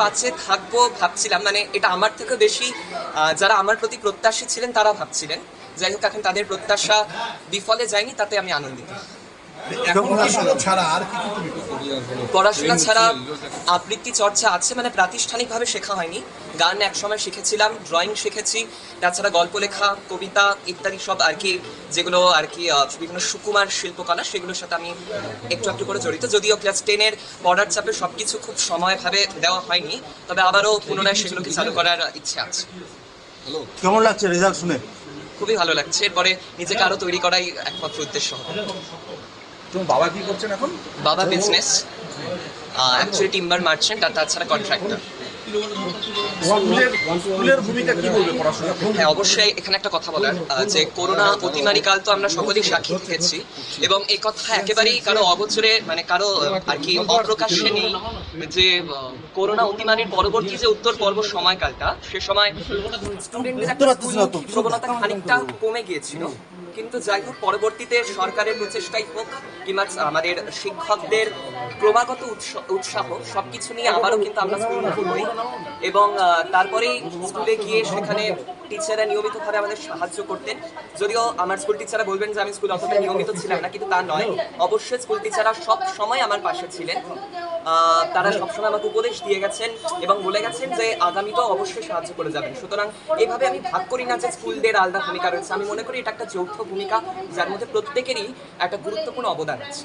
পাঁচে থাকব ভাবছিলাম মানে এটা আমার থেকে বেশি যারা আমার প্রতি প্রত্যাশী ছিলেন তারা ভাবছিলেন। যাই হোক, এখন তাদের প্রত্যাশা বিফলে যায়নি, তাতে আমি আনন্দিত। পড়াশোনা ছাড়া আর কি কি তুমি পড়াশোনা ছাড়া আবৃত্তি চর্চা আছে মানে প্রাতিষ্ঠানিকভাবে শেখা হয়নি। গান একসময় শিখেছিলাম ড্রয়িং শিখেছি তাছাড়া গল্প লেখা কবিতা ইত্যাদি সব আর কি যেগুলো আর কি বিভিন্ন সুকুমার শিল্পকলা সেগুলোর সাথে আমি একটু একটু করে জড়িত। যদিও ক্লাস টেনের পড়ার চাপে সব কিছু খুব সময়ভাবে দেওয়া হয়নি তবে আবারও পুনরায় সেগুলোকে চালু করার ইচ্ছে আছে। কেমন লাগছে রেজাল্ট শুনে? খুবই ভালো লাগছে এরপরে নিজেকে আরও তৈরি করাই একমাত্র উদ্দেশ্য। হবে তোমার বাবা কি করছেন এখন? বাবা বিজনেস অ্যাকচুয়ালি টিম্বার মার্চেন্ট আর তাছাড়া কন্ট্রাক্টর হ্যাঁ অবশ্যই এখানে একটা কথা বলার যে করোনা অতিমারি কাল তো আমরা সকলেই সাক্ষী হয়েছি এবং এই কথা একেবারেই কারও অগোচরে মানে কারও আর কি অপ্রকাশ্যে নেই যে করোনা অতিমারির পরবর্তী যে উত্তর পর্ব সময়কালটা সে সময় স্টুডেন্টদের একটা প্রবণতা খানিকটা কমে গিয়েছিল। কিন্তু যাই হোক, পরবর্তীতে সরকারের প্রচেষ্টাই হোক কিংবা আমাদের শিক্ষকদের ক্রমাগত উৎস- উৎসাহ, সবকিছু নিয়ে আবারও কিন্তু আমরা স্কুলমুখী করি এবং তারপরেই স্কুলে গিয়ে সেখানে টিচাররা নিয়মিতভাবে আমাদের সাহায্য করতেন। যদিও আমার স্কুল টিচাররা বলবেন যে আমি স্কুল অতটা নিয়মিত ছিলাম না, কিন্তু তা নয়। অবশ্যই স্কুল টিচাররা সব সময় আমার পাশে ছিলেন। তারা সবসময় আমাকে উপদেশ দিয়ে গেছেন এবং বলে গেছেন যে আগামীতেও অবশ্যই সাহায্য করে যাবেন। সুতরাং এভাবে আমি ভাগ করি না যে স্কুলদের আলাদা ভূমিকা রয়েছে। আমি মনে করি এটা একটা যৌথ ভূমিকা, যার মধ্যে প্রত্যেকেরই একটা গুরুত্বপূর্ণ অবদান আছে।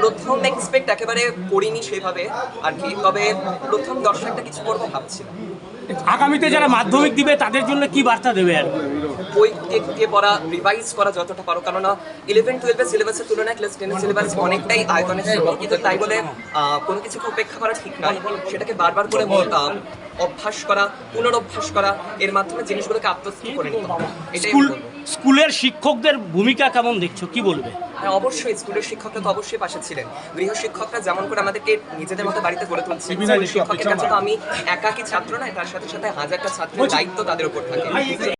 প্রথম এক্সপেক্ট একেবারে করিনি সেভাবে আর কি তবে প্রথম দর্শকটা কিছু করব ভাবছিলাম। আগামীতে যারা মাধ্যমিক দিবে তাদের জন্য কি বার্তা দেবে আর? বই থেকে পড়া রিভাইজ করা যতটা পারো কেননা ইলেভেন টুয়েলভের সিলেবাসের তুলনায় ক্লাস টেনের সিলেবাস অনেকটাই আয়তনে ছিল। কিন্তু তাই বলে কোনো কিছুকে উপেক্ষা করা ঠিক নয়। সেটাকে বারবার করে অভ্যাস করা পুনরভ্যাস করা এর মাধ্যমে জিনিসগুলোকে আত্মস্থ করে নিতে হবে। এটাই স্কুল স্কুলের শিক্ষকদের ভূমিকা কেমন দেখছ? কি বলবে? হ্যাঁ অবশ্যই স্কুলের শিক্ষকরা তো অবশ্যই পাশে ছিলেন। গৃহ শিক্ষকরা যেমন করে আমাদেরকে নিজেদের মতো বাড়িতে গড়ে তুলছে শিক্ষকের কাছে তো আমি একাকি ছাত্র নয় তার সাথে সাথে হাজারটা ছাত্রের দায়িত্ব তাদের উপর থাকে।